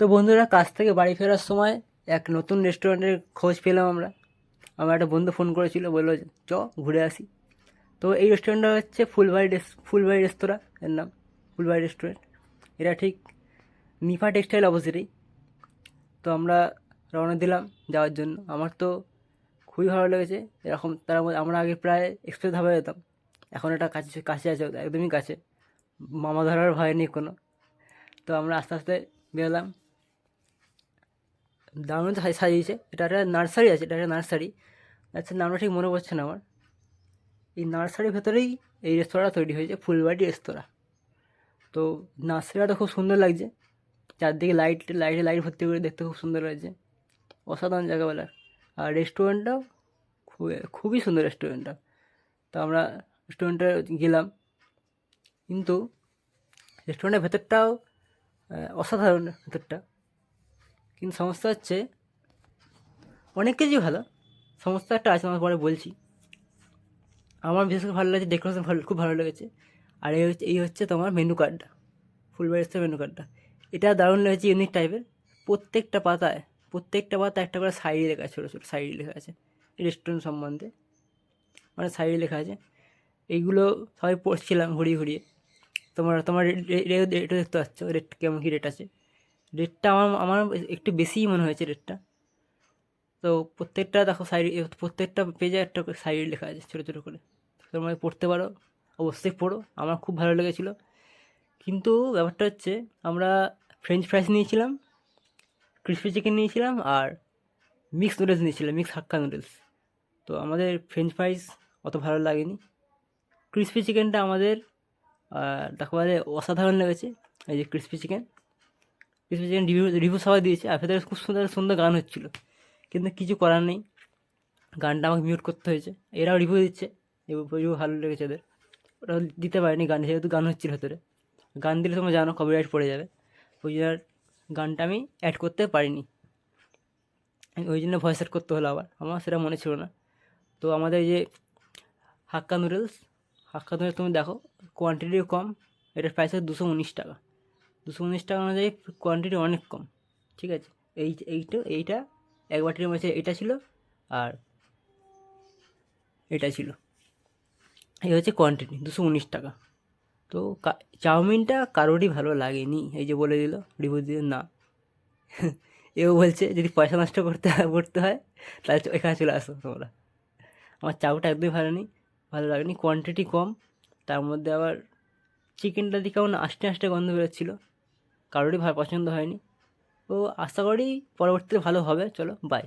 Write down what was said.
তো বন্ধুরা কাছ থেকে বাড়ি ফেরার সময় এক নতুন রেস্টুরেন্টের খোঁজ পেলাম আমরা। আমার একটা বন্ধু ফোন করেছিল, বলল, চ, ঘুরে আসি। তো এই রেস্টুরেন্টটা হচ্ছে ফুলবাড়ি ফুলবাড়ি রেস্তোরাঁ এর নাম, ফুলবাড়ি রেস্টুরেন্ট। এটা ঠিক নিফা টেক্সটাইল অপোজিটেই। তো আমরা রওনা দিলাম যাওয়ার জন্য। আমার তো খুবই ভালো লেগেছে। এরকম তার মধ্যে আমরা আগে প্রায় এক্সপ্রেস ধাবা যেতাম। এখন এটা কাছে কাছে আছে, একদমই কাছে। মামা ধরার ভয় নেই কোনো। তো আমরা আস্তে আস্তে বেরোলাম। দারুণ সাজিয়েছে। এটা একটা নার্সারি আছে, এটা একটা নার্সারি। আচ্ছা নামটা ঠিক মনে পড়ছে না আমার। এই নার্সারির ভেতরেই এই রেস্তোরাঁ তৈরি হয়েছে, ফুলবাড়ি রেস্তোরাঁ। তো নার্সারিটা খুব সুন্দর লাগছে। চারদিকে লাইট, লাইটে লাইট ভর্তি করে দেখতে খুব সুন্দর লাগছে। অসাধারণ জায়গা বলা। আর রেস্টুরেন্টটাও খুব, খুবই সুন্দর রেস্টুরেন্টটা। তো আমরা রেস্টুরেন্টে গেলাম। কিন্তু রেস্টুরেন্টের ভেতরটাও অসাধারণ ভেতরটা। কিন্তু সমস্যা হচ্ছে, অনেক কিছুই ভালো। সমস্যা একটা আছে আমার পরে বলছি। আমার বিশেষ করে ভালো লাগছে ডেকোরেশন ভালো, খুব ভালো লেগেছে। আর এই হচ্ছে এই হচ্ছে তোমার মেনু কার্ডটা ফুলবাড়ি রেস্তোরাঁ মেনু কার্ডটা এটা দারুণ লেগেছে ইউনিক টাইপের প্রত্যেকটা পাতায়, প্রত্যেকটা পাতা একটা করে সাইডে লেখা আছে, ছোটো ছোটো সাইডে লেখা আছে। রেস্টুরেন্ট সম্বন্ধে। মানে সাইডে লেখা আছে। এইগুলো সবাই পড়ছিলাম ঘুরিয়ে ঘুরিয়ে। তোমার তোমার রেট দেখতে পাচ্ছ রেট কেমন কী রেট আছে। রেটটা আমার আমার একটু বেশিই মনে হয়েছে রেটটা তো প্রত্যেকটা দেখো সাইড প্রত্যেকটা পেজে একটা সাইড লেখা আছে ছোটো ছোটো করে। তোমরা পড়তে পারো, অবশ্যই পড়ো। আমার খুব ভালো লেগেছিলো। কিন্তু ব্যাপারটা হচ্ছে, আমরা ফ্রেঞ্চ ফ্রাইস নিয়েছিলাম ক্রিসপি চিকেন নিয়েছিলাম আর মিক্স নুডলস নিয়েছিলাম মিক্স হাক্কা নুডলস তো আমাদের ফ্রেঞ্চ ফ্রাইস অত ভালো লাগেনি। ক্রিসপি চিকেনটা আমাদের দেখো অসাধারণ লেগেছে, এই যে crispy chicken crispy chicken review review সবাই দিয়েছে, আর ভেতরে খুব সুন্দর সুন্দর গান হচ্ছিল। কিন্তু কিছু করার নেই। গানটা আমাকে মিউট করতে হয়েছে। এরাও রিভিউ দিচ্ছে। রিভিউ ভালো লেগেছে এদের ওটা দিতে পারেনি গান, যেহেতু গান হচ্ছিল ভেতরে। গান দিলে তোমরা জানো কপিরাইট পড়ে যাবে। ওই জন্য গানটা আমি অ্যাড করতে পারিনি। ওই জন্য ভয়েস অ্যাড করতে হলো আবার। আমার সেটা মনে ছিল না। তো আমাদের যে হাক্কা নুডলস হাক্কা নুডলস তুমি দেখো কোয়ান্টিটিও কম, এটার প্রাইস হচ্ছে দুশো উনিশ টাকা। দুশো উনিশ টাকা অনুযায়ী কোয়ান্টিটি অনেক কম, ঠিক আছে? এই, এইটা এইটা, এক বাটির মধ্যে এটা ছিল আর এটা ছিল। এই হচ্ছে কোয়ান্টিটি দুশো উনিশ টাকা। তো চাউমিনটা কারোরই ভালো লাগেনি, এই যে বলে দিল রিভিউ দিয়ে না। এও বলছে, যদি পয়সা নষ্ট করতে করতে হয়, তাহলে এখানে চলে আসো তোমরা। আমার চাউটা একদমই ভালো নেই, ভালো লাগেনি কোয়ান্টিটি কম। তার মধ্যে আবার চিকেনটা দিয়ে কেমন আস্তে আস্তে গন্ধ বেরোচ্ছিলো। কারোরই পছন্দ হয়নি। তো আশা করি পরবর্তীতে ভালো হবে। চলো বাই